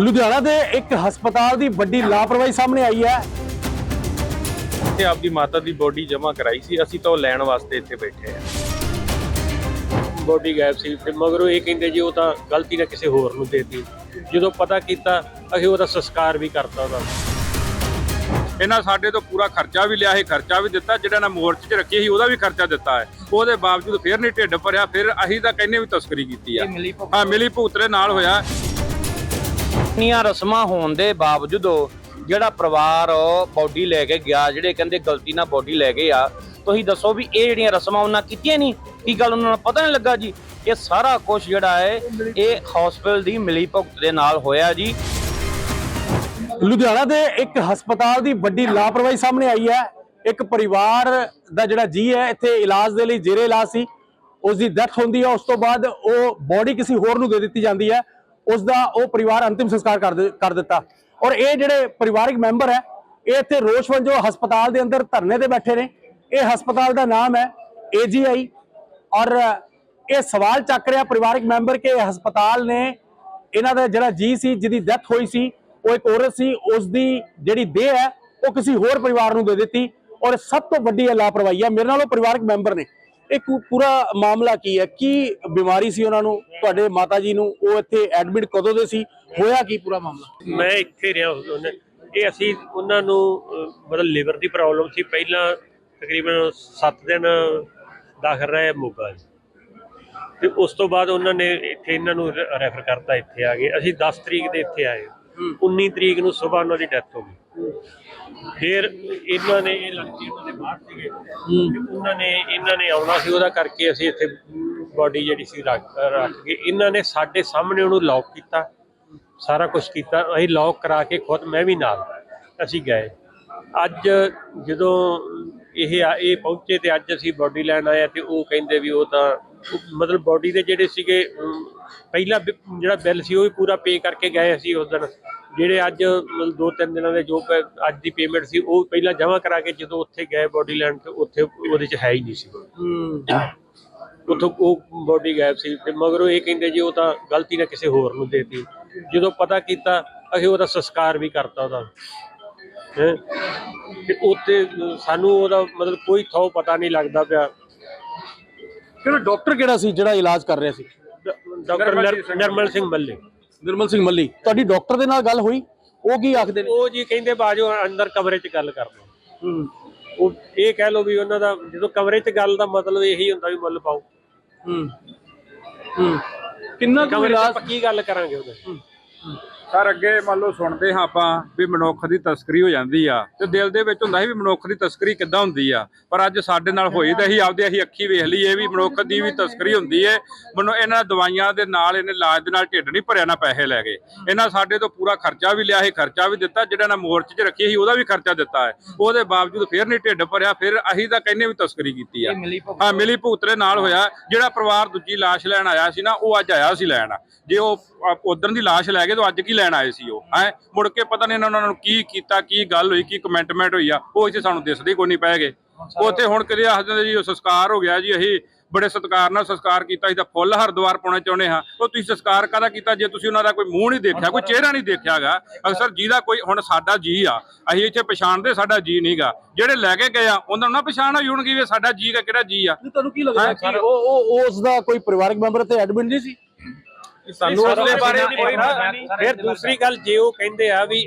ਲੁਧਿਆਣਾ ਦੇ ਇੱਕ ਹਸਪਤਾਲ ਦੀ ਵੱਡੀ ਲਾਪਰਵਾਹੀ ਸਾਹਮਣੇ ਆਈ ਹੈ। ਇੱਥੇ ਆਪਦੀ ਮਾਤਾ ਦੀ ਬੋਡੀ ਜਮ੍ਹਾਂ ਕਰਾਈ ਸੀ ਅਸੀਂ ਤਾਂ ਉਹ ਲੈਣ ਵਾਸਤੇ ਇੱਥੇ ਬੈਠੇ ਆ ਬੋਡੀ ਗਾਇਬ ਸੀ ਤੇ ਮਗਰੋਂ ਇਹ ਕਹਿੰਦੇ ਜੀ ਉਹ ਤਾਂ ਗਲਤੀ ਨਾਲ ਕਿਸੇ ਹੋਰ ਨੂੰ ਦੇਤੀ। ਜਦੋਂ ਪਤਾ ਕੀਤਾ ਅਸੀਂ ਉਹਦਾ ਸੰਸਕਾਰ ਵੀ ਕਰਤਾ ਉਹਦਾ ਇਹਨਾਂ ਸਾਡੇ ਤੋਂ ਪੂਰਾ ਖਰਚਾ ਵੀ ਲਿਆ ਹੈ ਖਰਚਾ ਵੀ ਦਿੱਤਾ ਜਿਹੜਾ ਨਾ ਮੋਰਚ 'ਚ ਰੱਖੀ ਸੀ ਉਹਦਾ ਵੀ ਖਰਚਾ ਦਿੱਤਾ ਹੈ। ਉਹਦੇ ਬਾਵਜੂਦ ਫਿਰ ਨਹੀਂ ਢਿੱਡ ਭਰਿਆ ਫਿਰ ਅਸੀਂ ਤਾਂ ਕਹਿੰਨੇ ਵੀ ਤਸਕਰੀ ਕੀਤੀ ਆ। ਹਾਂ ਮਿਲੀ ਭੁਗਤਰੇ ਨਾਲ ਹੋਇਆ। ਇੰਨੀਆਂ ਰਸਮਾਂ ਹੋਣ ਦੇ ਬਾਵਜੂਦ ਜਿਹੜਾ ਪਰਿਵਾਰ ਬੋਡੀ ਲੈ ਕੇ ਗਿਆ, ਜਿਹੜੇ ਕਹਿੰਦੇ ਗਲਤੀ ਨਾਲ ਬੋਡੀ ਲੈ ਗਏ ਆ, ਤੁਸੀਂ ਦੱਸੋ ਵੀ ਇਹ ਜਿਹੜੀਆਂ ਰਸਮਾਂ ਉਹਨਾਂ ਕੀਤੀਆਂ ਨਹੀਂ? ਕੀ ਗੱਲ ਉਹਨਾਂ ਨੂੰ ਪਤਾ ਨਹੀਂ ਲੱਗਾ ਜੀ? ਇਹ ਸਾਰਾ ਕੁਝ ਜਿਹੜਾ ਹੈ, ਇਹ ਹਸਪੀਟਲ ਦੀ ਮਿਲੀ ਭੁਗਤ ਦੇ ਨਾਲ ਹੋਇਆ ਜੀ। ਲੁਧਿਆਣਾ ਦੇ ਇੱਕ ਹਸਪਤਾਲ ਦੀ ਵੱਡੀ ਲਾਪਰਵਾਹੀ ਸਾਹਮਣੇ ਆਈ ਹੈ। ਇੱਕ ਪਰਿਵਾਰ ਦਾ ਜਿਹੜਾ ਜੀ ਹੈ, ਇੱਥੇ ਇਲਾਜ ਦੇ ਲਈ ਜੇਰੇ ਇਲਾਜ ਸੀ। ਉਸ ਦੀ ਡੈਥ ਹੁੰਦੀ ਹੈ, ਉਸ ਤੋਂ ਬਾਅਦ ਉਹ ਬੋਡੀ ਕਿਸੇ ਹੋਰ ਨੂੰ ਦੇ ਦਿੱਤੀ ਜਾਂਦੀ ਹੈ। ਉਸ ਦਾ ਉਹ ਪਰਿਵਾਰ ਅੰਤਿਮ ਸੰਸਕਾਰ ਕਰ ਦਿੱਤਾ। ਔਰ ਇਹ ਜਿਹੜੇ ਪਰਿਵਾਰਿਕ ਮੈਂਬਰ ਹੈ, ਇਹ ਇੱਥੇ ਰੋਸ਼ ਵੰਜੋ ਹਸਪਤਾਲ ਦੇ ਅੰਦਰ ਧਰਨੇ ਤੇ ਬੈਠੇ ਨੇ। ਇਹ ਹਸਪਤਾਲ ਦਾ ਨਾਮ ਹੈ ਏਜੀਆਈ ਔਰ ਇਹ ਸਵਾਲ ਚੱਕ ਰਿਹਾ ਪਰਿਵਾਰਿਕ ਮੈਂਬਰ ਕਿ ਹਸਪਤਾਲ ਨੇ ਇਹਨਾਂ ਦਾ ਜਿਹੜਾ ਜੀ ਸੀ, ਜਿਹਦੀ ਡੈਥ ਹੋਈ ਸੀ, ਉਹ ਇੱਕ ਔਰਤ ਸੀ ਉਸ ਦੀ ਜਿਹੜੀ ਦੇਹ ਹੈ, ਉਹ ਕਿਸੇ ਹੋਰ ਪਰਿਵਾਰ ਨੂੰ ਦੇ ਦਿੱਤੀ। ਔਰ ਸਭ ਤੋਂ ਵੱਡੀ ਇਹ ਲਾਪਰਵਾਹੀ ਹੈ, ਮੇਰੇ ਨਾਲ ਉਹ ਪਰਿਵਾਰਕ ਮੈਂਬਰ ਨੇ। ਇਹ ਪੂਰਾ ਮਾਮਲਾ ਕੀ ਹੈ? ਕੀ ਬਿਮਾਰੀ ਸੀ ਉਹਨਾਂ ਨੂੰ? ਤੁਹਾਡੇ ਮਾਤਾ ਜੀ ਨੂੰ ਉਹ ਇੱਥੇ ਐਡਮਿਟ ਕਦੋਂ ਦੇ ਸੀ? ਹੋਇਆ ਕੀ ਪੂਰਾ ਮਾਮਲਾ? ਮੈਂ ਇੱਥੇ ਰਿਹਾ ਉਹਨੇ ਇਹ ਅਸੀਂ ਉਹਨਾਂ ਨੂੰ ਮਤਲਬ ਲਿਵਰ ਦੀ ਪ੍ਰੋਬਲਮ ਸੀ। ਪਹਿਲਾਂ ਤਕਰੀਬਨ 7 ਦਿਨ ਦਾਖਲ ਰਹੇ ਮੋਗਾ। ਤੇ ਉਸ ਤੋਂ ਬਾਅਦ ਉਹਨਾਂ ਨੇ ਇੱਥੇ ਇਹਨਾਂ ਨੂੰ ਰੈਫਰ ਕਰਤਾ ਇੱਥੇ ਆ ਗਏ ਅਸੀਂ 10 ਤਰੀਕ ਦੇ ਇੱਥੇ ਆਏ। 19 ਤਰੀਕ ਨੂੰ ਸਵੇਰ ਉਹਨਾਂ ਦੀ ਡੈਥ ਹੋ ਗਈ। ਫਿਰ ਇਹਨਾਂ ਨੇ ਇਹ ਲੜਕੀ ਉਹਨਾਂ ਦੇ ਬਾਹਰ ਸੀਗੇ। ਤੇ ਉਹਨਾਂ ਨੇ, ਇਹਨਾਂ ਨੇ ਆਉਣਾ ਸੀ, ਉਹਦਾ ਕਰਕੇ ਅਸੀਂ ਇੱਥੇ ਬਾਡੀ ਜਿਹੜੀ ਸੀ ਰੱਖ ਰੱਖ ਕੇ ਇਹਨਾਂ ਨੇ ਸਾਡੇ ਸਾਹਮਣੇ ਉਹਨੂੰ ਲੌਕ ਕੀਤਾ, ਸਾਰਾ ਕੁਝ ਕੀਤਾ। ਅਸੀਂ ਲੌਕ ਕਰਾ ਕੇ ਖੁਦ ਮੈਂ ਵੀ ਨਾਲ ਅਸੀਂ ਗਏ। ਅੱਜ ਜਦੋਂ ਇਹ ਇਹ ਪਹੁੰਚੇ ਤੇ ਅੱਜ ਅਸੀਂ ਬਾਡੀ ਲੈਣ ਆਏ ਤੇ ਉਹ ਕਹਿੰਦੇ ਵੀ ਉਹ ਤਾਂ, ਮਤਲਬ ਬਾਡੀ ਦੇ ਜਿਹੜੇ ਸੀਗੇ ਪਹਿਲਾ ਬਿ- ਜਿਹੜਾ ਬਿੱਲ ਸੀ ਉਹ ਵੀ ਪੂਰਾ ਪੇ ਕਰਕੇ ਗਏ ਅਸੀਂ ਉਸ ਦਿਨ। ਜਿਹੜੇ ਅੱਜ ਦੋ ਤਿੰਨ ਦਿਨਾਂ ਦੇ ਜੋ ਅੱਜ ਦੀ ਪੇਮੈਂਟ ਸੀ ਉਹ ਪਹਿਲਾਂ ਜਮ੍ਹਾਂ ਕਰਾ ਕੇ ਜਦੋਂ ਉੱਥੇ ਗਏ ਬਾਡੀ ਲੈਣ ਤੇ ਉੱਥੇ ਉਹਦੇ ਚ ਹੈ ਹੀ ਨਹੀਂ ਸੀ ਉੱਥੋਂ ਉਹ ਬੋਡੀ ਗਾਇਬ ਸੀ ਤੇ ਮਗਰੋਂ ਇਹ ਕਹਿੰਦੇ ਜੀ ਉਹ ਤਾਂ ਗਲਤੀ ਨਾਲ ਕਿਸੇ ਹੋਰ ਨੂੰ ਦੇਤੀ। ਜਦੋਂ ਪਤਾ ਕੀਤਾ ਅਸੀਂ ਉਹਦਾ ਸੰਸਕਾਰ ਵੀ ਕਰਤਾ ਉਹਦਾ। ਹੈਂ? ਤੇ ਉੱਥੇ ਸਾਨੂੰ ਉਹਦਾ ਮਤਲਬ ਕੋਈ ਥੋ ਪਤਾ ਨਹੀਂ ਲੱਗਦਾ ਪਿਆ। ਕਿਹੜਾ ਡਾਕਟਰ ਕਿਹੜਾ ਸੀ ਜਿਹੜਾ ਇਲਾਜ ਕਰ ਰਿਹਾ ਸੀ? ਡਾਕਟਰ ਨਰ- ਨਿਰਮਲ ਸਿੰਘ ਮੱਲੇ। ਨਿਰਮਲ ਸਿੰਘ ਮੱਲੀ। ਤੁਹਾਡੀ ਡਾਕਟਰ ਦੇ ਨਾਲ ਗੱਲ ਹੋਈ? ਉਹ ਕੀ ਆਖਦੇ ਨੇ? ਉਹ ਜੀ ਕਹਿੰਦੇ ਬਾਜੋ ਅੰਦਰ ਕਮਰੇ 'ਚ ਗੱਲ ਕਰ ਲਓ ਉਹ ਇਹ ਕਹਿ ਲਓ ਵੀ ਉਹਨਾਂ ਦਾ ਜਦੋਂ ਕਮਰੇ 'ਚ ਗੱਲ ਦਾ ਮਤਲਬ ਇਹੀ ਹੁੰਦਾ ਵੀ ਮੁੱਲ ਪਾਓ। ਹੂੰ। ਹੂੰ। ਕਿੰਨਾ ਕੁ ਕਮਰੇ 'ਚ ਇਲਾਜ? ਪੱਕੀ ਗੱਲ ਕਰਾਂਗੇ ਉਹਦੇ। ਸਰ ਅੱਗੇ ਮੰਨ ਲਓ ਸੁਣਦੇ ਹਾਂ ਆਪਾਂ ਵੀ ਮਨੁੱਖ ਦੀ ਤਸਕਰੀ ਹੋ ਜਾਂਦੀ ਆ ਤੇ ਦਿਲ ਦੇ ਵਿੱਚ ਹੁੰਦਾ ਸੀ ਵੀ ਮਨੁੱਖ ਦੀ ਤਸਕਰੀ ਕਿੱਦਾਂ ਹੁੰਦੀ ਆ ਪਰ ਅੱਜ ਸਾਡੇ ਨਾਲ ਹੋਈ ਤਾਂ ਅਸੀਂ ਆਪਦੇ ਅਸੀਂ ਅੱਖੀ ਵੇਖ ਲਈ ਇਹ ਵੀ ਮਨੁੱਖ ਦੀ ਵੀ ਤਸਕਰੀ ਹੁੰਦੀ ਹੈ ਮਨੋ ਇਹਨਾਂ ਦਵਾਈਆਂ ਦੇ ਨਾਲ ਇਹਨੇ ਇਲਾਜ ਦੇ ਨਾਲ ਢਿੱਡ ਨਹੀਂ ਭਰਿਆ ਨਾ ਪੈਸੇ ਲੈ ਗਏ। ਇਹਨਾਂ ਸਾਡੇ ਤੋਂ ਪੂਰਾ ਖਰਚਾ ਵੀ ਲਿਆ ਹੈ ਖਰਚਾ ਵੀ ਦਿੱਤਾ ਜਿਹੜਾ ਨਾ ਮੋਰਚ 'ਚ ਰੱਖੀ ਸੀ ਉਹਦਾ ਵੀ ਖਰਚਾ ਦਿੱਤਾ ਹੈ। ਉਹਦੇ ਬਾਵਜੂਦ ਫਿਰ ਨਹੀਂ ਢਿੱਡ ਭਰਿਆ ਫਿਰ ਅਸੀਂ ਤਾਂ ਕਹਿੰਨੇ ਵੀ ਤਸਕਰੀ ਕੀਤੀ ਆ। ਹਾਂ ਮਿਲੀ ਭੁਗਤਰੇ ਨਾਲ ਹੋਇਆ। ਜਿਹੜਾ ਪਰਿਵਾਰ ਦੂਜੀ ਲਾਸ਼ ਲੈਣ ਆਇਆ ਸੀ ਨਾ ਉਹ ਅੱਜ ਆਇਆ ਸੀ ਲੈਣ। ਜੇ ਉਹ ਉਦੋਂ ਦੀ ਲਾਸ਼ ਲੈ ਗਏ ਤਾਂ ਅੱਜ ਕੀ ਲੈਣ ਆਏ ਸੀ ਉਹ ਹੈ? ਮੁੜ ਕੇ ਪਤਾ ਨਹੀਂ ਇਹਨਾਂ ਨੂੰ ਕੀ ਕੀਤਾ ਕੀ ਗੱਲ ਹੋਈ ਕੀ ਕਮੈਂਟਮੈਂਟ ਹੋਈ ਆ ਉਹ ਇੱਥੇ ਸਾਨੂੰ ਦਿਸਦੇ ਕੋਈ ਨਹੀਂ ਪੈ ਗਏ। ਉੱਥੇ ਹੁਣ ਕਿਤੇ ਦਿੰਦੇ ਜੀ ਉਹ ਸੰਸਕਾਰ ਹੋ ਗਿਆ ਜੀ ਅਸੀਂ ਬੜੇ ਸਤਿਕਾਰ ਨਾਲ ਸੰਸਕਾਰ ਕੀਤਾ ਤਾਂ ਫੁੱਲ ਹਰਦੁਆਰ ਪਾਉਣਾ ਚਾਹੁੰਦੇ ਹਾਂ। ਉਹ ਤੁਸੀਂ ਸੰਸਕਾਰ ਕਾਹਦਾ ਕੀਤਾ? ਜੇ ਤੁਸੀਂ ਉਹਨਾਂ ਦਾ ਕੋਈ ਮੂੰਹ ਨਹੀਂ ਦੇਖਿਆ ਕੋਈ ਚਿਹਰਾ ਨਹੀਂ ਦੇਖਿਆਗਾ ਅਕਸਰ ਜਿਹਦਾ ਕੋਈ ਹੁਣ ਸਾਡਾ ਜੀ ਆ ਅਸੀਂ ਇੱਥੇ ਪਛਾਣਦੇ ਸਾਡਾ ਜੀ ਨਹੀਂਗਾ ਜਿਹੜੇ ਲੈ ਕੇ ਗਏ ਆ ਉਹਨਾਂ ਨੂੰ ਨਾ ਪਛਾਣ ਹੋਈ ਹੋਣਗੀ ਵੀ ਸਾਡਾ ਜੀ ਦਾ ਕਿਹੜਾ ਜੀ ਆ। ਤੁਹਾਨੂੰ ਕੀ ਲੱਗਦਾ ਕਿ ਉਹ ਉਹ ਉਸ ਦਾ ਕੋਈ ਪਰਿਵਾਰਕ ਮੈਂਬਰ ਤੇ ਐਡਮਿਟ ਨਹੀਂ ਸੀ? ਸਾਨੂੰ ਉਸਦੇ ਬਾਰੇ ਕੋਈ ਪਤਾ ਨਹੀਂ ਫਿਰ ਦੂਸਰੀ ਗੱਲ ਜੇ ਉਹ ਕਹਿੰਦੇ ਆ ਵੀ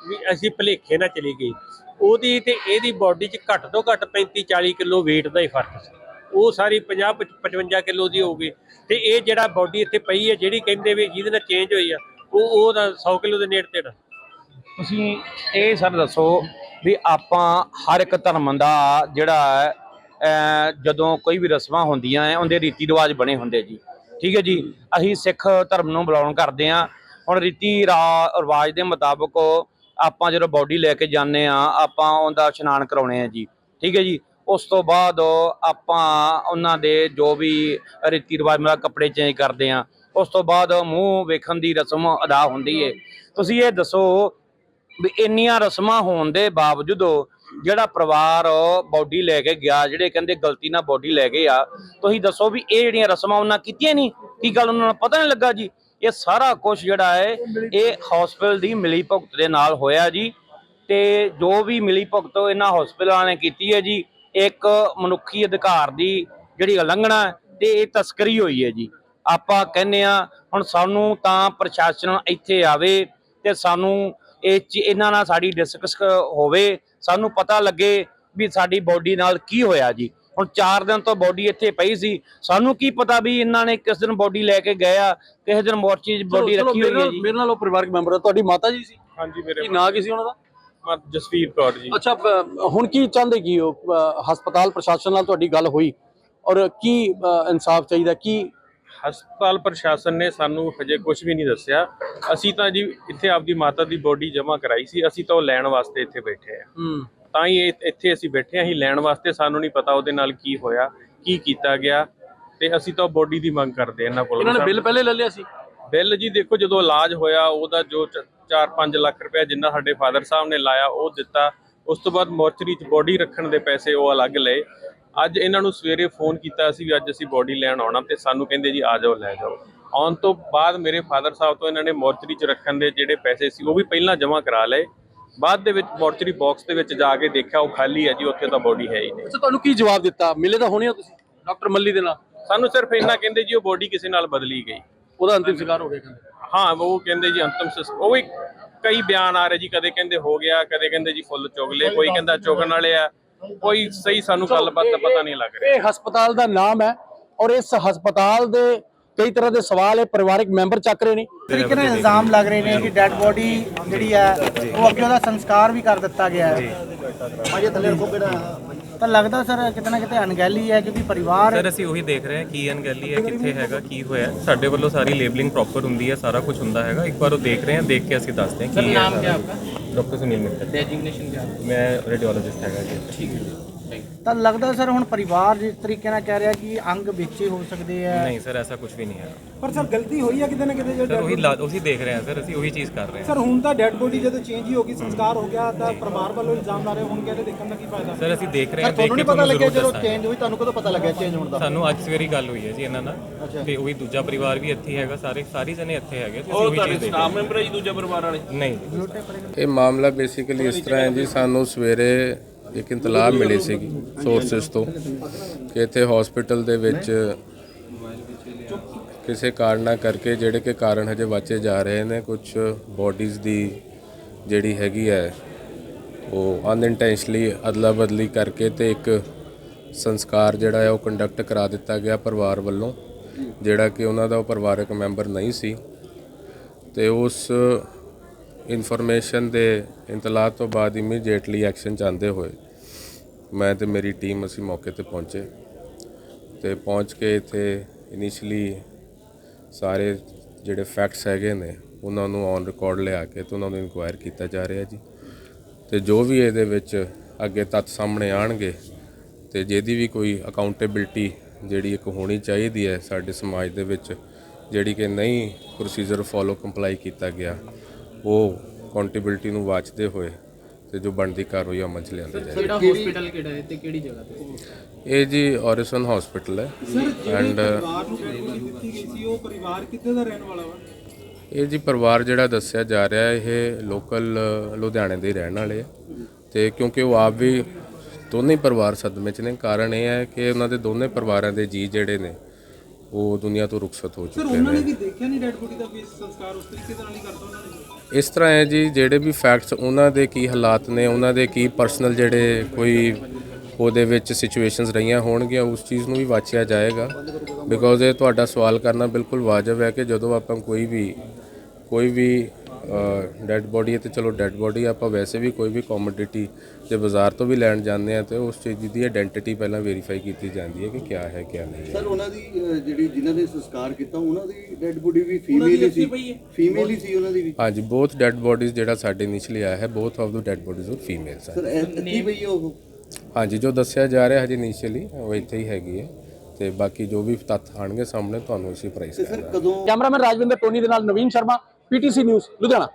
ਵੀ ਅਸੀਂ ਭਲੇਖੇ ਨਾਲ ਚਲੀ ਗਈ ਉਹਦੀ ਤੇ ਇਹਦੀ ਬਾਡੀ 'ਚ ਘੱਟ ਤੋਂ ਘੱਟ 35 40 ਕਿਲੋ weight ਦਾ ਹੀ ਫ਼ਰਕ ਸੀ। ਉਹ ਸਾਰੀ 50 55 ਕਿਲੋ ਦੀ ਹੋ ਗਈ। ਤੇ ਇਹ ਜਿਹੜਾ ਬਾਡੀ ਇੱਥੇ ਪਈ ਹੈ ਜਿਹੜੀ ਕਹਿੰਦੇ ਵੀ ਜਿਹਦੇ ਨਾਲ ਚੇਂਜ ਹੋਈ ਆ ਉਹ ਉਹ ਤਾਂ 100 ਕਿਲੋ ਦੇ ਨੇੜੇ ਤੇੜਾ। ਤੁਸੀਂ ਇਹ ਸਰ ਦੱਸੋ ਵੀ ਆਪਾਂ ਹਰ ਇੱਕ ਧਰਮ ਦਾ ਜਿਹੜਾ ਜਦੋਂ ਕੋਈ ਵੀ ਰਸਮਾਂ ਹੁੰਦੀਆਂ ਹੈ ਉਹਦੇ ਰੀਤੀ ਰਿਵਾਜ ਬਣੇ ਹੁੰਦੇ ਜੀ। ਠੀਕ ਹੈ ਜੀ। ਅਸੀਂ ਸਿੱਖ ਧਰਮ ਨੂੰ ਬਿਲੋਂਗ ਕਰਦੇ ਆ ਹੁਣ ਰੀਤੀ ਰਾ- ਰਿਵਾਜ ਦੇ ਮੁਤਾਬਕ ਆਪਾਂ ਜਦੋਂ ਬਾਡੀ ਲੈ ਕੇ ਜਾਂਦੇ ਆ ਆਪਾਂ ਉਹਦਾ ਇਸ਼ਨਾਨ ਕਰਾਉਣੇ ਆ ਜੀ। ਠੀਕ ਹੈ ਜੀ। ਉਸ ਤੋਂ ਬਾਅਦ ਆਪਾਂ ਉਹਨਾਂ ਦੇ ਜੋ ਵੀ ਰੀਤੀ ਰਿਵਾਜ ਮਤਲਬ ਕੱਪੜੇ ਚੇਂਜ ਕਰਦੇ ਆ ਉਸ ਤੋਂ ਬਾਅਦ ਮੂੰਹ ਵੇਖਣ ਦੀ ਰਸਮ ਅਦਾ ਹੁੰਦੀ ਹੈ। ਤੁਸੀਂ ਇਹ ਦੱਸੋ ਵੀ ਇੰਨੀਆਂ ਰਸਮਾਂ ਹੋਣ ਦੇ ਬਾਵਜੂਦ ਜਿਹੜਾ ਪਰਿਵਾਰ ਬੋਡੀ ਲੈ ਕੇ ਗਿਆ, ਜਿਹੜੇ ਕਹਿੰਦੇ ਗਲਤੀ ਨਾਲ ਬੋਡੀ ਲੈ ਗਏ ਆ, ਤੁਸੀਂ ਦੱਸੋ ਵੀ ਇਹ ਜਿਹੜੀਆਂ ਰਸਮਾਂ ਉਹਨਾਂ ਕੀਤੀਆਂ ਨਹੀਂ? ਕੀ ਗੱਲ ਉਹਨਾਂ ਨੂੰ ਪਤਾ ਨਹੀਂ ਲੱਗਾ ਜੀ? ਇਹ ਸਾਰਾ ਕੁਝ ਜਿਹੜਾ ਹੈ, ਇਹ ਹਸਪੀਟਲ ਦੀ ਮਿਲੀ ਭੁਗਤ ਦੇ ਨਾਲ ਹੋਇਆ ਜੀ। ਤੇ ਜੋ ਵੀ ਮਿਲੀ ਭੁਗਤ ਇਹਨਾਂ ਹਸਪਤਾਲਾਂ ਨੇ ਕੀਤੀ ਹੈ ਜੀ। ਇੱਕ ਮਨੁੱਖੀ ਅਧਿਕਾਰ ਦੀ ਜਿਹੜੀ ਉਲੰਘਣਾ ਤੇ ਇਹ ਤਸਕਰੀ ਹੋਈ ਹੈ ਜੀ। ਆਪਾਂ ਕਹਿੰਦੇ ਆ ਹੁਣ ਸਾਨੂੰ ਤਾਂ ਪ੍ਰਸ਼ਾਸਨ ਇੱਥੇ ਆਵੇ ਤੇ ਸਾਨੂੰ ਇਹ ਇਹਨਾਂ ਨਾਲ ਸਾਡੀ ਡਿਸਕਸ ਹੋਵੇ ਸਾਨੂੰ ਪਤਾ ਲੱਗੇ ਵੀ ਸਾਡੀ ਬੋਡੀ ਨਾਲ ਕੀ ਹੋਇਆ ਜੀ। ਹੁਣ 4 ਦਿਨ ਤੋਂ ਬੋਡੀ ਇੱਥੇ ਪਈ ਸੀ ਸਾਨੂੰ ਕੀ ਪਤਾ ਵੀ ਇਹਨਾਂ ਨੇ ਕਿਸ ਦਿਨ ਬੋਡੀ ਲੈ ਕੇ ਗਏ ਆ ਕਿਸੇ ਦਿਨ ਮੋਰਚੀ 'ਚ ਬੋਡੀ ਰੱਖੀ ਹੋਈ ਹੈ ਜੀ। ਮੇਰੇ ਨਾਲ ਉਹ ਪਰਿਵਾਰਕ ਮੈਂਬਰ ਹੈ ਤੁਹਾਡੀ ਮਾਤਾ ਜੀ ਸੀ? ਹਾਂਜੀ ਮੇਰੇ ਕੀ ਨਾਂ ਕੀ ਸੀ ਉਹਨਾਂ ਦਾ? ਮਾਂ ਜਸਵੀਰ ਕੌਰ ਜੀ। ਅੱਛਾ ਹੁਣ ਕੀ ਚਾਹੁੰਦੇ ਕੀ ਹੋ ਅ, ਹਸਪਤਾਲ ਪ੍ਰਸ਼ਾਸਨ ਨਾਲ ਤੁਹਾਡੀ ਗੱਲ ਹੋਈ? ਔਰ ਕੀ ਇਨਸਾਫ ਚਾਹੀਦਾ ਕੀ ਹਸਪਤਾਲ ਪ੍ਰਸ਼ਾਸਨ ਨੇ ਸਾਨੂੰ ਹਜੇ ਕੁਝ ਵੀ ਨਹੀਂ ਦੱਸਿਆ। ਅਸੀਂ ਤਾਂ ਜੀ ਇੱਥੇ ਆਪਦੀ ਮਾਤਾ ਦੀ ਬੋਡੀ ਜਮ੍ਹਾਂ ਕਰਾਈ ਸੀ। ਅਸੀਂ ਤਾਂ ਉਹ ਲੈਣ ਵਾਸਤੇ ਇੱਥੇ ਬੈਠੇ ਆ। ਹੂੰ। ਤਾਂ ਹੀ ਇਹ- ਇੱਥੇ ਅਸੀਂ ਬੈਠੇ ਹਾਂ। ਅਸੀਂ ਲੈਣ ਵਾਸਤੇ ਸਾਨੂੰ ਨਹੀਂ ਪਤਾ ਉਹਦੇ ਨਾਲ ਕੀ ਹੋਇਆ ਕੀ ਕੀਤਾ ਗਿਆ ਤੇ ਅਸੀਂ ਤਾਂ ਬੋਡੀ ਦੀ ਮੰਗ ਕਰਦੇ ਹਾਂ ਇਹਨਾਂ ਕੋਲ। ਇਹਨਾਂ ਨੇ ਬਿੱਲ ਪਹਿਲੇ ਲੈ ਲਿਆ ਸੀ? ਬਿੱਲ ਜੀ ਦੇਖੋ ਜਦੋਂ ਇਲਾਜ ਹੋਇਆ ਉਹਦਾ ਜੋ 4-5 ਲੱਖ ਰੁਪਏ ਜਿੰਨਾ ਸਾਡੇ ਫਾਦਰ ਸਾਹਿਬ ਨੇ ਲਾਇਆ ਉਹ ਦਿੱਤਾ। ਉਸ ਤੋਂ ਬਾਅਦ ਮੋਰਚਰੀ 'ਚ ਬੋਡੀ ਰੱਖਣ ਦੇ ਪੈਸੇ ਉਹ ਅਲੱਗ ਲਏ। ਅੱਜ ਇਹਨਾਂ ਨੂੰ ਸਵੇਰੇ ਫੋਨ ਕੀਤਾ ਸੀ ਵੀ ਅੱਜ ਅਸੀਂ ਬੋਡੀ ਲੈਣ ਆਉਣਾ ਤੇ ਸਾਨੂੰ ਕਹਿੰਦੇ ਜੀ ਆ ਜਾਓ ਲੈ ਜਾਓ। ਆਉਣ ਤੋਂ ਬਾਅਦ ਮੇਰੇ ਫਾਦਰ ਸਾਹਿਬ ਤੋਂ ਇਹਨਾਂ ਨੇ ਮੋਰਚਰੀ 'ਚ ਰੱਖਣ ਦੇ ਜਿਹੜੇ ਪੈਸੇ ਸੀ ਉਹ ਵੀ ਪਹਿਲਾਂ ਜਮ੍ਹਾਂ ਕਰਾ ਲਏ। ਬਾਅਦ ਦੇ ਵਿੱਚ ਮੋਰਚਰੀ ਬਾਕਸ ਦੇ ਵਿੱਚ ਜਾ ਕੇ ਦੇਖਿਆ ਉਹ ਖਾਲੀ ਹੈ ਜੀ ਉੱਥੇ ਤਾਂ ਬੋਡੀ ਹੈ ਹੀ ਨਹੀਂ। ਅੱਛਾ ਤੁਹਾਨੂੰ ਕੀ ਜਵਾਬ ਦਿੱਤਾ? ਮਿਲੇ ਤਾਂ ਹੋਣੇ ਹੋ ਤੁਸੀਂ ਡਾਕਟਰ ਮੱਲੀ ਦੇ ਨਾਲ? ਸਾਨੂੰ ਸਿਰਫ ਇੰਨਾ ਕਹਿੰਦੇ ਜੀ ਉਹ ਬੋਡੀ ਕਿਸੇ ਨਾਲ ਬਦਲੀ ਗਈ। ਉਹਦਾ ਅੰਤਿਮ ਸੰਸਕਾਰ ਹੋ ਗਿਆ ਕਹਿੰਦੇ। ਹਾਂ ਉਹ ਕਹਿੰਦੇ ਜੀ ਅੰਤਮ ਉਹ ਵੀ ਕਈ ਬਿਆਨ ਆ ਰਹੇ ਜੀ ਕਦੇ ਕਹਿੰਦੇ ਹੋ ਗਿਆ ਕਦੇ ਕਹਿੰਦੇ ਜੀ ਫੁੱਲ ਚੁਗਲੇ ਕੋਈ ਕਹਿੰਦਾ ਚੁਗਣ ਵਾਲੇ ਆ। ਕੋਈ ਸਹੀ ਸਾਨੂੰ ਗੱਲਬਾਤ ਦਾ ਪਤਾ ਨਹੀਂ ਲੱਗ ਰਿਹਾ। ਇਹ ਹਸਪਤਾਲ ਦਾ ਨਾਮ ਹੈ ਔਰ ਇਸ ਹਸਪਤਾਲ ਦੇ ਕਈ ਤਰ੍ਹਾਂ ਦੇ ਸਵਾਲ ਇਹ ਪਰਿਵਾਰਕ ਮੈਂਬਰ ਚੱਕ ਰਹੇ ਨੇ। ਤਰੀਕੇ ਨਾਲ ਇਲਜ਼ਾਮ ਲੱਗ ਰਹੇ ਨੇ ਕਿ ਡੈੱਡ ਬੋਡੀ ਜਿਹੜੀ ਹੈ ਉਹ ਅੱਗੇ ਉਹਦਾ ਸੰਸਕਾਰ ਵੀ ਕਰ ਦਿੱਤਾ ਗਿਆ ਹੈ। ਤਾਂ ਲੱਗਦਾ ਸਰ ਕਿਤੇ ਨਾ ਕਿਤੇ ਅਣਗਹਿਲੀ ਹੈ ਕਿਉਂਕਿ ਪਰਿਵਾਰ ਸਰ ਅਸੀਂ ਉਹੀ ਦੇਖ ਰਹੇ ਹਾਂ ਕੀ ਅਣਗਹਿਲੀ ਹੈ ਕਿੱਥੇ ਹੈਗਾ ਕੀ ਹੋਇਆ ਸਾਡੇ ਵੱਲੋਂ ਸਾਰੀ ਲੇਬਲਿੰਗ ਪ੍ਰੋਪਰ ਹੁੰਦੀ ਹੈ ਸਾਰਾ ਕੁਝ ਹੁੰਦਾ ਹੈਗਾ। ਇੱਕ ਵਾਰ ਉਹ ਦੇਖ ਰਹੇ ਹਾਂ ਦੇਖ ਕੇ ਅਸੀਂ ਦੱਸਦੇ ਹਾਂ ਕੀ ਹੈ ਨਾਮ ਕੀ ਆਪਕਾ? ਡਾਕਟਰ ਸੁਨੀਲ ਮਿੱਤਲ। ਡੈਜਿਗਨੇਸ਼ਨ ਕੀ ਮੈਂ ਰੇਡੀਓਲੋਜਿਸਟ ਹੈਗਾ ਜੀ। ਠੀਕ ਹੈ। ਤਾਂ ਲੱਗਦਾ ਸਰ ਹੁਣ ਪਰਿਵਾਰ ਜਿਸ ਤਰੀਕੇ ਨਾਲ ਕਹਿ ਰਿਹਾ ਕਿ ਅੰਗ ਵੇਚੇ ਹੋ ਸਕਦੇ ਆ। ਨਹੀਂ ਸਰ ਐਸਾ ਕੁਝ ਵੀ ਨਹੀਂ ਹੈ। ਪਰ ਸਰ ਗਲਤੀ ਹੋਈ ਹੈ ਕਿਤੇ ਨਾ ਕਿਤੇ ਜੋ ਸਰ ਉਹੀ ਲਾ- ਉਹੀ ਦੇਖ ਰਹੇ ਹਾਂ ਸਰ ਅਸੀਂ ਉਹੀ ਚੀਜ਼ ਕਰ ਰਹੇ ਹਾਂ ਸਰ ਹੁਣ ਤਾਂ ਡੈੱਡ ਬੋਡੀ ਜਦੋਂ ਚੇਂਜ ਹੀ ਹੋ ਗਈ ਸੰਸਕਾਰ ਹੋ ਗਿਆ ਤਾਂ ਪਰਿਵਾਰ ਵੱਲੋਂ ਇਲਜ਼ਾਮ ਲਾ ਰਹੇ ਹੁਣ ਕਹਿੰਦੇ ਦੇਖਣ ਦਾ ਕੀ ਫਾਇਦਾ। ਸਰ ਅਸੀਂ ਦੇਖ ਰਹੇ ਹਾਂ ਦੇਖ ਕੇ ਤੁਹਾਨੂੰ ਜ਼ਰੂਰ ਦੱਸਾਂਗੇ। ਹੋਈ ਤੁਹਾਨੂੰ ਕਦੋਂ ਪਤਾ ਲੱਗਿਆ ਚੇਂਜ ਹੋਣ ਸਾਨੂੰ ਅੱਜ ਸਵੇਰੀ ਗੱਲ ਹੋਈ ਹੈ ਜੀ ਇਹਨਾਂ ਨਾਲ। ਤੇ ਉਹੀ ਦੂਜਾ ਪਰਿਵਾਰ ਵੀ ਇੱਥੇ ਹੈਗਾ ਸਾਰੇ ਸਾਰੀ ਜਣੇ ਇੱਥੇ ਹੈਗੇ ਤੇ ਅਸੀਂ ਉਹੀ ਚੀਜ਼ ਦੇਖ ਰਹੇ ਮੈਂਬਰ ਹੈ ਜੀ ਦੂਜੇ ਪਰਿਵਾਰ ਵਾਲੇ? ਹਾਂ। ਨਹੀਂ। ਜੀ। ਇਹ ਮਾਮਲਾ ਬੇਸਿਕਲੀ ਇਸ ਤਰ੍ਹਾਂ ਹੈ ਜੀ ਸਾਨੂੰ ਸਵੇਰੇ ਇੱਕ ਇਤਲਾਹ ਮਿਲੀ ਸੀਗੀ ਸੋਰਸਸ ਤੋਂ ਕਿ ਇੱਥੇ ਹਸਪੀਟਲ ਦੇ ਵਿੱਚ ਕਿਸੇ ਕਾਰਨਾਂ ਕਰਕੇ ਜਿਹੜੇ ਕਿ ਕਾਰਨ ਹਜੇ ਵਾਚੇ ਜਾ ਰਹੇ ਨੇ ਕੁਝ ਬੋਡੀਜ਼ ਦੀ ਜਿਹੜੀ ਹੈਗੀ ਹੈ, ਉਹ ਅਨਇੰਟੈਂਸ਼ਨਲੀ ਅਦਲਾ ਬਦਲੀ ਕਰਕੇ ਤੇ ਇੱਕ ਸੰਸਕਾਰ ਜਿਹੜਾ ਹੈ ਉਹ ਕੰਡਕਟ ਕਰਾ ਦਿੱਤਾ ਗਿਆ ਪਰਿਵਾਰ ਵੱਲੋਂ, ਜਿਹੜਾ ਕਿ ਉਹਨਾਂ ਦਾ ਉਹ ਪਰਿਵਾਰਕ ਮੈਂਬਰ ਨਹੀਂ ਸੀ ਤੇ ਉਸ ਇਨਫੋਰਮੇਸ਼ਨ ਦੇ ਇੰਤਲਾਹ ਤੋਂ ਬਾਅਦ ਇਮੀਡੀਏਟਲੀ ਐਕਸ਼ਨ ਚਾਹੁੰਦੇ ਹੋਏ ਮੈਂ ਤੇ ਮੇਰੀ ਟੀਮ ਅਸੀਂ ਮੌਕੇ ਤੇ ਪਹੁੰਚੇ ਤੇ ਪਹੁੰਚ ਕੇ ਇੱਥੇ ਇਨੀਸ਼ੀਅਲੀ ਸਾਰੇ ਜਿਹੜੇ ਫੈਕਟਸ ਹੈਗੇ ਨੇ, ਉਹਨਾਂ ਨੂੰ ਔਨ ਰਿਕਾਰਡ ਲਿਆ ਕੇ ਤੇ ਉਹਨਾਂ ਨੂੰ ਇਨਕੁਆਇਰ ਕੀਤਾ ਜਾ ਰਿਹਾ ਜੀ। ਤੇ ਜੋ ਵੀ ਇਹਦੇ ਵਿੱਚ ਅੱਗੇ ਤੱਤ ਸਾਹਮਣੇ ਆਣਗੇ ਤੇ ਜਿਹਦੀ ਵੀ ਕੋਈ ਅਕਾਊਂਟੇਬਿਲਟੀ ਜਿਹੜੀ ਇੱਕ ਹੋਣੀ ਚਾਹੀਦੀ ਹੈ ਸਾਡੇ ਸਮਾਜ ਦੇ ਵਿੱਚ, ਜਿਹੜੀ ਕਿ ਨਹੀਂ ਪ੍ਰੋਸੀਜਰ ਫੋਲੋ ਕੰਪਲਾਈ ਕੀਤਾ ਗਿਆ ਉਹ ਅਕਾਊਂਟੇਬਿਲਟੀ ਨੂੰ ਵਾਚਦੇ ਹੋਏ ਤੇ ਜੋ ਬਣਦੀ ਕਾਰਵਾਈ ਅਮਲ ਚ ਲਿਆਂਦੀ ਜਾਏ ਕਿਹੜਾ ਹਸਪੀਟਲ ਕਿਹੜਾ ਹੈ ਤੇ ਕਿਹੜੀ ਜਗ੍ਹਾ ਤੇ? ਇਹ ਜੀ ਔਰਿਸਨ ਹਸਪੀਟਲ ਹੈ। ਐਂਡ ਪਰਿਵਾਰ ਨੂੰ ਡੈੱਡ ਬੋਡੀ ਦਿੱਤੀ ਗਈ ਸੀ ਉਹ ਪਰਿਵਾਰ ਕਿੱਥੇ ਦਾ ਰਹਿਣ ਵਾਲਾ ਵਾ? ਇਹ ਜੀ ਪਰਿਵਾਰ ਜਿਹੜਾ ਦੱਸਿਆ ਜਾ ਰਿਹਾ ਹੈ ਇਹ ਲੋਕਲ ਲੁਧਿਆਣੇ ਦੇ ਹੀ ਰਹਿਣ ਵਾਲੇ ਆ। ਤੇ ਕਿਉਂਕਿ ਉਹ ਆਪ ਵੀ ਦੋਨੇ ਪਰਿਵਾਰ ਸਦਮੇ 'ਚ ਨੇ ਕਾਰਨ ਇਹ ਹੈ ਕਿ ਉਹਨਾਂ ਦੇ ਦੋਨੇ ਪਰਿਵਾਰਾਂ ਦੇ ਜੀ ਜਿਹੜੇ ਨੇ ਉਹ ਦੁਨੀਆ ਤੋਂ ਰੁਖਸਤ ਹੋ ਸਰ ਚੁੱਕੇ ਉਹਨਾਂ ਨੇ ਨੇ। ਵੀ ਦੇਖਿਆ ਨਹੀਂ ਡੈੱਡ ਬੋਡੀ ਦਾ ਵੀ ਸੰਸਕਾਰ ਉਸ ਤਰੀਕੇ ਨਾਲ ਹੀ ਕਰਦਾ ਉਹਨਾਂ ਨੇ? ਇਸ ਤਰ੍ਹਾਂ ਹੈ ਜੀ, ਜਿਹੜੇ ਵੀ ਫੈਕਟਸ ਉਹਨਾਂ ਦੇ ਕੀ ਹਾਲਾਤ ਨੇ, ਉਹਨਾਂ ਦੇ ਕੀ ਪਰਸਨਲ ਜਿਹੜੇ ਕੋਈ ਉਹਦੇ ਵਿੱਚ ਸਿਚੁਏਸ਼ਨਸ ਰਹੀਆਂ ਹੋਣਗੀਆਂ, ਉਸ ਚੀਜ਼ ਨੂੰ ਵੀ ਵਾਚਿਆ ਜਾਏਗਾ। ਬਿਕੋਜ਼ ਇਹ ਤੁਹਾਡਾ ਸਵਾਲ ਕਰਨਾ ਬਿਲਕੁਲ ਵਾਜਬ ਹੈ ਕਿ ਜਦੋਂ ਆਪਾਂ ਕੋਈ ਵੀ ਕੋਈ ਵੀ ਡੈੱਡ ਬੋਡੀ ਹੈ ਤੇ ਚਲੋ ਡੈੱਡ ਬੋਡੀ ਆਪਾਂ ਵੈਸੇ ਵੀ ਕੋਈ ਵੀ ਕਮੋਡਿਟੀ ਜੇ ਬਾਜ਼ਾਰ ਤੋਂ ਵੀ ਲੈਣ ਜਾਂਦੇ ਆ ਤੇ ਉਸ ਚੀਜ਼ ਦੀ ਆਇਡੈਂਟੀਟੀ ਪਹਿਲਾਂ ਵੈਰੀਫਾਈ ਕੀਤੀ ਜਾਂਦੀ ਹੈ ਕਿ ਕਿਆ ਹੈ ਕਿਆ ਨਹੀਂ ਹੈ। ਸਰ ਉਹਨਾਂ ਦੀ ਅਹ, ਜਿਹੜੀ ਜਿਨ੍ਹਾਂ ਨੇ ਸੰਸਕਾਰ ਕੀਤਾ ਉਹਨਾਂ ਦੀ ਡੈੱਡ ਬੋਡੀ ਵੀ ਫੀਮੇਲ ਹੀ ਸੀ? ਫੀਮੇਲ ਹੀ। ਸੀ ਉਹਨਾਂ ਦੀ ਵੀ? ਹਾਂਜੀ ਬੋਥ ਡੈੱਡ ਬੋਡੀਜ਼ ਜਿਹੜਾ ਸਾਡੇ ਇਨੀਸ਼ੀਅਲੀ ਆਇਆ ਹੈ both of the dead bodies are females sir ਇੱਥੇ ਪਈ ਹੈ ਉਹ? ਹਾਂਜੀ ਜੋ ਦੱਸਿਆ ਜਾ ਰਿਹਾ ਹਜੇ ਇਨੀਸ਼ੀਅਲੀ ਉਹ ਇੱਥੇ ਹੀ ਹੈਗੀ ਹੈ ਤੇ ਬਾਕੀ ਜੋ ਵੀ ਤੱਥ ਆਣਗੇ ਸਾਹਮਣੇ ਤੁਹਾਨੂੰ ਇਸੇ ਪ੍ਰਾਈਸ ਤੇ ਸਰ ਕਦੋਂ ਕੈਮਰਾਮੈਨ ਰਾਜਵਿੰਦਰ ਟੋਨੀ ਦੇ ਨਾਲ ਨਵੀਨ ਸ਼ਰਮਾ ਪੀਟੀਸੀ ਨਿਊਜ਼ ਲੁਧਿਆਣਾ